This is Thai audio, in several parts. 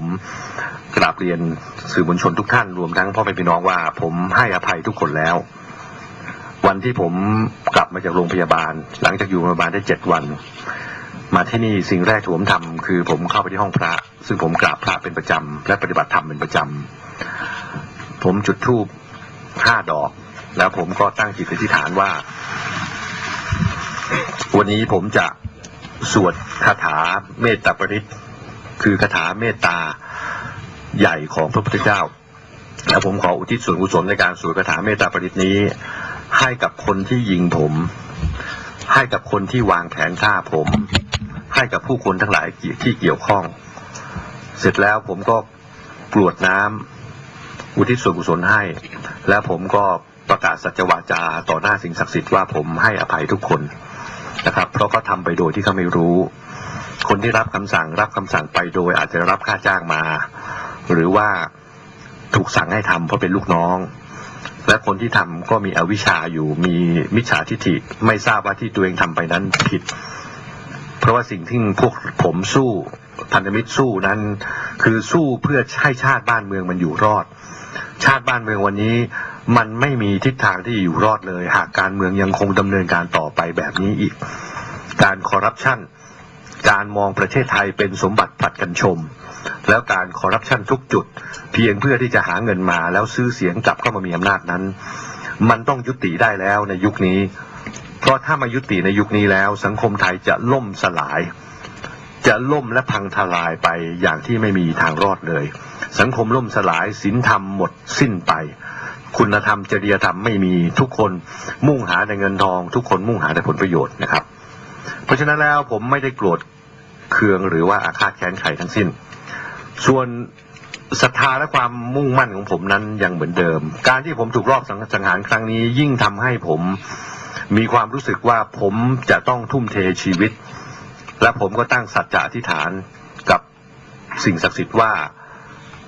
ผมกราบเรียนสื่อมวลชนทุกท่านรวมทั้งพ่อแม่พี่น้องว่า ผมให้อภัยทุกคนแล้ว วันที่ผมกลับมาจากโรงพยาบาล หลังจากอยู่โรงพยาบาลได้เจ็ดวัน มาที่นี่สิ่งแรกที่ผมทำคือผมเข้าไปที่ห้องพระ ซึ่งผมกราบพระเป็นประจำและปฏิบัติธรรมเป็นประจำผมจุดธูปห้าดอก แล้วผมก็ตั้งจิตอธิษฐานว่า วันนี้ผมจะสวดคาถาเมตตาปริต คือคาถาเมตตาใหญ่ของพระพุทธเจ้า แล้วผมขออุทิศส่วนกุศลในการสวดคาถาเมตตาปริตนี้ ให้กับคนที่ยิงผม ให้กับคนที่วางแผนฆ่าผม ให้กับผู้คนทั้งหลายที่เกี่ยวข้อง เสร็จแล้วผมก็กรวดน้ำอุทิศส่วนกุศลให้ แล้วผมก็ประกาศสัจวาจาต่อหน้าสิ่งศักดิ์สิทธิ์ว่าผมให้อภัยทุกคนนะครับ เพราะเขาทำไปโดยที่เขาไม่รู้ คนที่รับคำสั่งรับคำสั่งไปโดยอาจจะรับค่าจ้างมา หรือว่าถูกสั่งให้ทำเพราะเป็นลูกน้อง และคนที่ทำก็มีอวิชชาอยู่มีมิจฉาทิฐิไม่ทราบว่าที่ตัวเองทำไปนั้นผิด เพราะว่าสิ่งที่พวกผมสู้พันธมิตรสู้นั้น คือสู้เพื่อให้ชาติบ้านเมืองมันอยู่รอด ชาติบ้านเมืองวันนี้มันไม่มีทิศทางที่อยู่รอดเลย หากการเมืองยังคงดำเนินการต่อไปแบบนี้อีก การคอร์รัปชัน การมองประเทศไทยเป็นสมบัติผลัดกันชม แล้วการคอร์รัปชันทุกจุด เพียงเพื่อที่จะหาเงินมาแล้วซื้อเสียงกลับเข้ามามีอำนาจนั้น มันต้องยุติได้แล้วในยุคนี้ เพราะถ้ามายุติในยุคนี้แล้ว สังคมไทยจะล่มสลาย จะล่มและพังทลายไปอย่างที่ไม่มีทางรอดเลย สังคมล่มสลายศีลธรรมหมดสิ้นไปคุณธรรมจริยธรรมไม่มีทุกคนมุ่งหาแต่เงินทอง ทุกคนมุ่งหาแต่ผลประโยชน์นะครับ เพราะฉะนั้นแล้วผมไม่ได้โกรธเคืองหรือว่าอาฆาตแค้นใครทั้งสิ้น ส่วนศรัทธาและความมุ่งมั่นของผมนั้นยังเหมือนเดิม การที่ผมถูกรอบสังสังหารครั้งนี้ยิ่งทำให้ผมมีความรู้สึกว่าผมจะต้องทุ่มเทชีวิต และผมก็ตั้งสัจจะอธิษฐานกับสิ่งศักดิ์สิทธิ์ว่า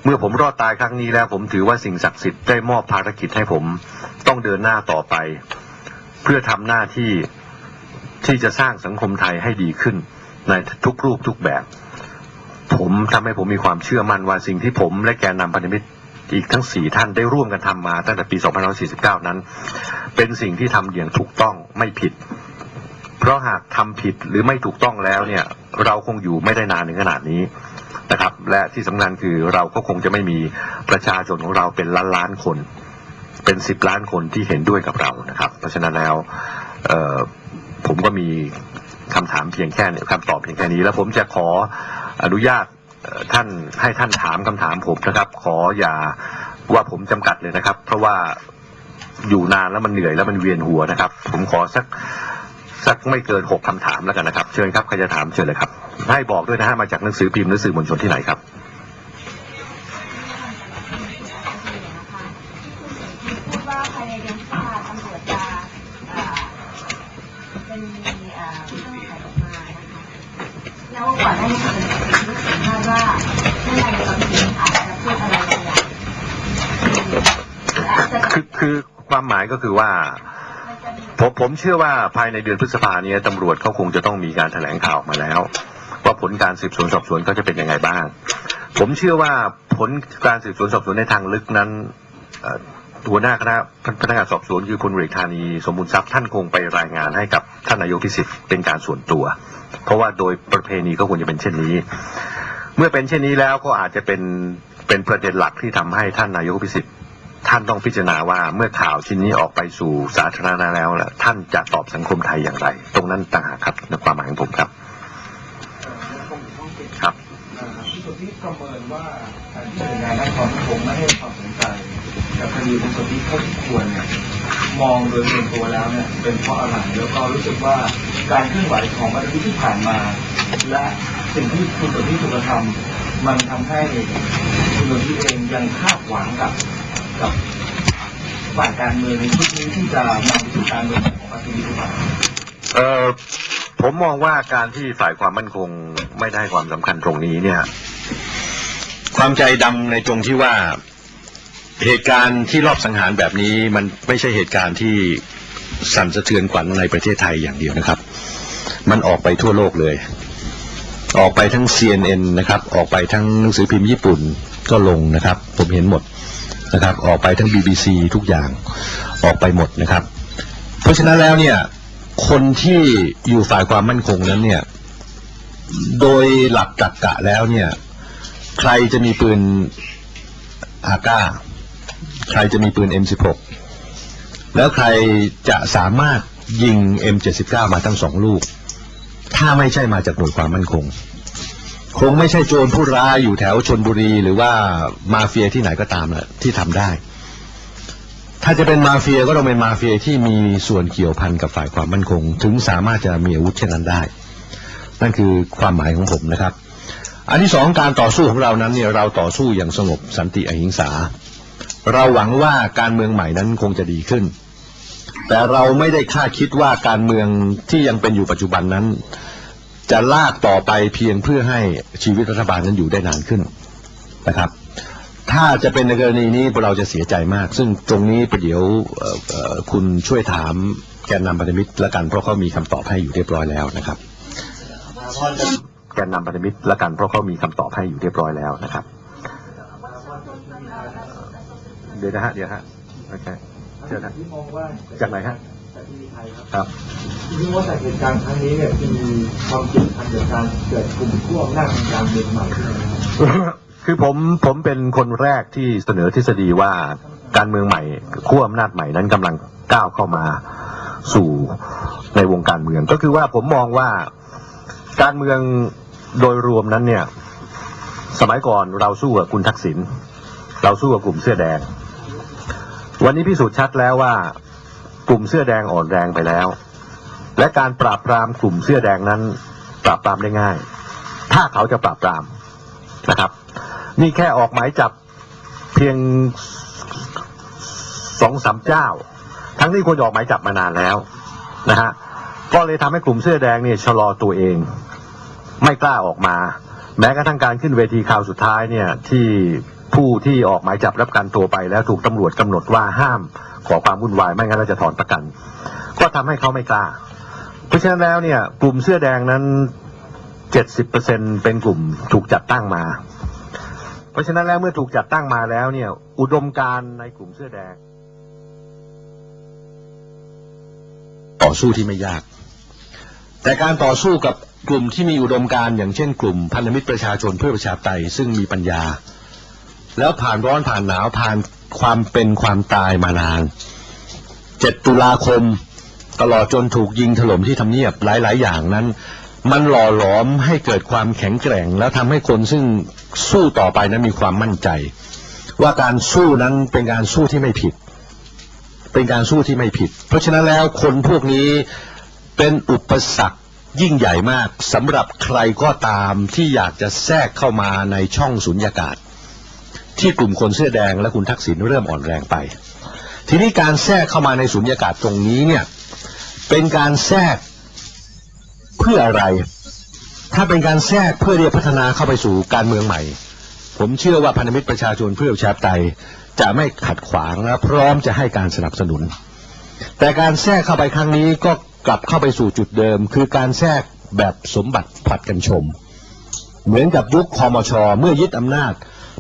เมื่อผมรอดตายครั้งนี้แล้ว ผมถือว่าสิ่งศักดิ์สิทธิ์ได้มอบภารกิจให้ผมต้องเดินหน้าต่อไป เพื่อทำหน้าที่ ที่จะสร้างสังคมไทยให้ดีขึ้น ในทุกรูปทุกแบบ ผมทำให้ผมมีความเชื่อมั่นว่าสิ่งที่ผมและแกนนำพันธมิตรอีกทั้งสี่ท่านได้ร่วมกันทำมาตั้งแต่ปี 2549 นั้น เป็นสิ่งที่ทำอย่างถูกต้องไม่ผิด เพราะหากทำผิดหรือไม่ถูกต้องแล้วเนี่ย เราคงอยู่ไม่ได้นานถึงขนาดนี้นะครับ และที่สำคัญคือเราก็คงจะไม่มีประชาชนของเราเป็นล้านล้านๆคน เป็นสิบล้านคนที่เห็นด้วยกับเรานะครับ เพราะฉะนั้นแล้วเอ่อ ผมก็มีคำถามเพียงแค่นี้คำตอบเพียงแค่นี้ แล้วผมจะขออนุญาตท่านให้ท่านถามคำถามผมนะครับ ขออย่าว่าผมจำกัดเลยนะครับ เพราะว่าอยู่นานแล้วมันเหนื่อยแล้วมันเวียนหัวนะครับ ผมขอสักสักไม่เกินหกคำถามแล้วกันนะครับ เชิญครับใครจะถามเชิญเลยครับ ให้บอกด้วยนะฮะมาจากหนังสือพิมพ์หรือสื่อมวลชนที่ไหนครับพูดว่าภายในเดือน จะมีเอ่อเครื่องขายออกมานะคะแล้วก่อนหน้านี้เคยมีสัมาษณ์ว่าท่านนายกรัฐมนตรีอาจจะพูดอะไรบางอย่างอาจจะคือคือความหมายก็คือว่า มันจะมีผมผมเชื่อว่าภายในเดือนพฤษภาเนี้ตำรวจเขาคงจะต้องมีการแถลงข่าวมาแล้ว ว่าผลการสืบสวนสอบสวนเขาจะเป็นยังไงบ้าง ผมเชื่อว่าผลการสืบสวนสอบสวนในทางลึกนั้นเอ่อ หัวหน้าคณะพนักงานสอบสวนคือพลเรือกธานีสมบูรณ์ทรัพย์ท่านคงไปรายงานให้กับท่านนายกพิสิทธิ์เป็นการส่วนตัว เพราะว่าโดยประเพณีก็ควรจะเป็นเช่นนี้ เมื่อเป็นเช่นนี้แล้วก็อาจจะเป็นเป็นประเด็นหลักที่ทำให้ท่านนายกพิสิทธิ์ท่านต้องพิจารณาว่าเมื่อข่าวชิ้นนี้ออกไปสู่สาธารณะแล้วล่ะท่านจะตอบสังคมไทยอย่างไร ตรงนั้นต่างหากครับในความหมายของผมครับ ที่สุดประเมินว่าการที่หน่วยงานด้านความมั่นคงไม่ให้ความสนใจกับคดีในส่วนที่เขาที่ควรเนี่ยมองโดยส่วนตัวแล้วเนี่ยเป็นเพราะอะไรแล้วก็รู้สึกว่าการเคลื่อนไหวของวันที่ที่ผ่านมา และสิ่งที่คุณสนที่ถูกกระทำมันทำให้คุณสนที่เองยังคาดหวังกับกับฝ่ายการเมืองในชุดนี้ที่จะนำไปสู่การเมืองของประเทศหรือเปล่าเออผมมองว่าการที่ฝ่ายความมั่นคงไม่ได้ความสำคัญตรงนี้เนี่ย ความใจดำในตรงที่ว่าเหตุการณ์ที่รอบสังหารแบบนี้มันไม่ใช่เหตุการณ์ที่สั่นสะเทือนขวัญในประเทศไทยอย่างเดียวนะครับ มันออกไปทั่วโลกเลย ออกไปทั้ง CNN นะครับ ออกไปทั้งหนังสือพิมพ์ญี่ปุ่นก็ลงนะครับ ผมเห็นหมดนะครับ ออกไปทั้ง BBC ทุกอย่างออกไปหมดนะครับ เพราะฉะนั้นแล้วเนี่ย คนที่อยู่ฝ่ายความมั่นคงนั้นเนี่ย โดยหลักตรรกะแล้วเนี่ย ใครจะมีปืนอาก้า ใครจะมีปืน M16 แล้วใครจะสามารถยิง M79 มาทั้งสองลูก ถ้าไม่ใช่มาจากหน่วยความมั่นคง คงไม่ใช่โจรผู้ร้ายอยู่แถวชนบุรี หรือว่ามาเฟียที่ไหนก็ตามแหละที่ทำได้ ถ้าจะเป็นมาเฟียก็ต้องเป็นมาเฟียที่มีส่วนเกี่ยวพันกับฝ่ายความมั่นคง ถึงสามารถจะมีอาวุธเช่นนั้นได้ นั่นคือความหมายของผมนะครับ อันที่สองการต่อสู้ของเรานั้นเนี่ยเราต่อสู้อย่างสงบสันติอหิงสา เราหวังว่าการเมืองใหม่นั้นคงจะดีขึ้น แต่เราไม่ได้คาดคิดว่าการเมืองที่ยังเป็นอยู่ปัจจุบันนั้น จะลากต่อไปเพียงเพื่อให้ชีวิตรัฐบาลนั้นอยู่ได้นานขึ้นนะครับ ถ้าจะเป็นในกรณีนี้พวกเราจะเสียใจมาก ซึ่งตรงนี้ประเดี๋ยวคุณช่วยถามแกนนำพันธมิตรแล้วกันเพราะเขามีคำตอบให้อยู่เรียบร้อยแล้วนะครับ แกนนำพันธมิตรละกันเพราะเขามีคำตอบให้อยู่เรียบร้อยแล้วนะครับ เดี๋ยวนะฮะเดี๋ยวฮะโอเคเชิญนะที่มองว่าจากไหนฮะจากที่ไทยครับครับที่ว่าจากเหตุการณ์ครั้งนี้เนี่ยมีความเกี่ยวพันกับการเกิดกลุ่มขั้วอำนาจทางการเมืองใหม่ขึ้นมาครับคือผมผมเป็นคนแรกที่เสนอทฤษฎีว่าการเมืองใหม่ขั้วอำนาจใหม่นั้นกำลังก้าวเข้ามาสู่ในวงการเมือง ก็คือว่าผมมองว่าการเมือง โดยรวมนั้นเนี่ย สมัยก่อนเราสู้กับคุณทักษิณเราสู้กับกลุ่มเสื้อแดง วันนี้พิสูจน์ชัดแล้วว่ากลุ่มเสื้อแดงอ่อนแรงไปแล้ว และการปราบปรามกลุ่มเสื้อแดงนั้น ปราบปรามได้ง่าย ถ้าเขาจะปราบปรามนะครับ นี่แค่ออกหมายจับเพียงสองสามเจ้า ทั้งที่ควรออกหมายจับมานานแล้วนะฮะก็เลยทำให้กลุ่มเสื้อแดงเนี่ยชะลอตัวเอง ไม่กล้าออกมา แม้กระทั่งการขึ้นเวทีข่าวสุดท้ายเนี่ยที่ผู้ที่ออกหมายจับรับการตัวไปแล้วถูกตำรวจกำหนดว่าห้ามขอความวุ่นวายไม่งั้นเราจะถอนประกัน ก็ทำให้เขาไม่กล้า เพราะฉะนั้นแล้วเนี่ยกลุ่มเสื้อแดงนั้นเจ็ดสิบเปอร์เซ็นเป็นกลุ่มถูกจัดตั้งมา เพราะฉะนั้นแล้วเมื่อถูกจัดตั้งมาแล้วเนี่ยอุดมการในกลุ่มเสื้อแดง ต่อสู้ที่ไม่ยาก แต่การต่อสู้กับ กลุ่มที่มีอุดมการณ์อย่างเช่นกลุ่มพันธมิตรประชาชนเพื่อประชาธิปไตยซึ่งมีปัญญา แล้วผ่านร้อนผ่านหนาวผ่านความเป็นความตายมานาน 7 ตุลาคม ตลอดจนถูกยิงถล่มที่ทำเนียบหลาย ๆ อย่างนั้น มันหล่อหลอมให้เกิดความแข็งแกร่ง แล้วทำให้คนซึ่งสู้ต่อไปนั้นมีความมั่นใจ ว่าการสู้นั้นเป็นการสู้ที่ไม่ผิด เป็นการสู้ที่ไม่ผิด เพราะฉะนั้นแล้วคนพวกนี้เป็นอุปสรรค ยิ่งใหญ่มากสำหรับใครก็ตามที่อยากจะแทรกเข้ามาในช่องสุญญากาศ ที่กลุ่มคนเสื้อแดงและคุณทักษิณเริ่มอ่อนแรงไป ทีนี้การแทรกเข้ามาในสุญญากาศตรงนี้เนี่ยเป็นการแทรกเพื่ออะไร ถ้าเป็นการแทรกเพื่อที่จะพัฒนาเข้าไปสู่การเมืองใหม่ ผมเชื่อว่าพันธมิตรประชาชนเพื่อประชาธิปไตยจะไม่ขัดขวางและพร้อมจะให้การสนับสนุน แต่การแทรกเข้าไปครั้งนี้ก็ กลับเข้าไปสู่จุดเดิม คือการแทรกแบบสมบัติผัดกันชม เหมือนกับยุคคอมชเมื่อยึดอำนาจ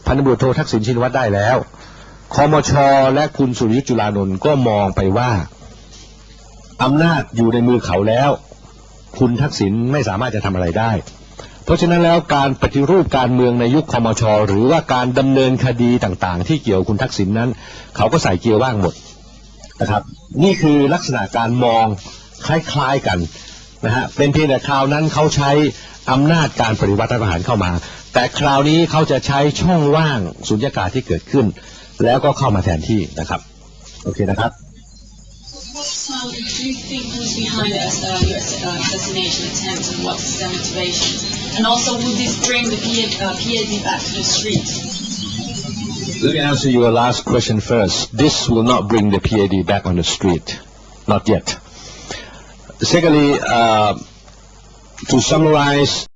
พันธบุตรโททักษิณชินวัตรได้แล้วคอมชและคุณสุริยุทธ์จุลานนท์ก็มองไปว่าอำนาจอยู่ในมือเขาแล้ว คุณทักษิณไม่สามารถจะทำอะไรได้ เพราะฉะนั้นแล้วการปฏิรูปการเมืองในยุคคอมชหรือว่าการดำเนินคดีต่างๆ ที่เกี่ยวคุณทักษิณนั้น เขาก็ใส่เกียร์ว่างหมดนะครับ นี่คือลักษณะการมอง คล้ายๆกันนะฮะเป็นเพียงแต่คราวนั้นเขาใช้อำนาจการปฏิวัติรัฐประหารเข้ามา แต่คราวนี้เขาจะใช้ช่องว่างสุญญากาศที่เกิดขึ้น แล้วก็เข้ามาแทนที่นะครับ โอเคนะครับ So, do you think was behind the uh, your uh, assassination attempt and what's the motivation? And also, will this bring the PAD, uh, PAD back to the street? Let me answer your last question first. This will not bring the PAD back on the street. Not yet. Secondly, uh, to summarize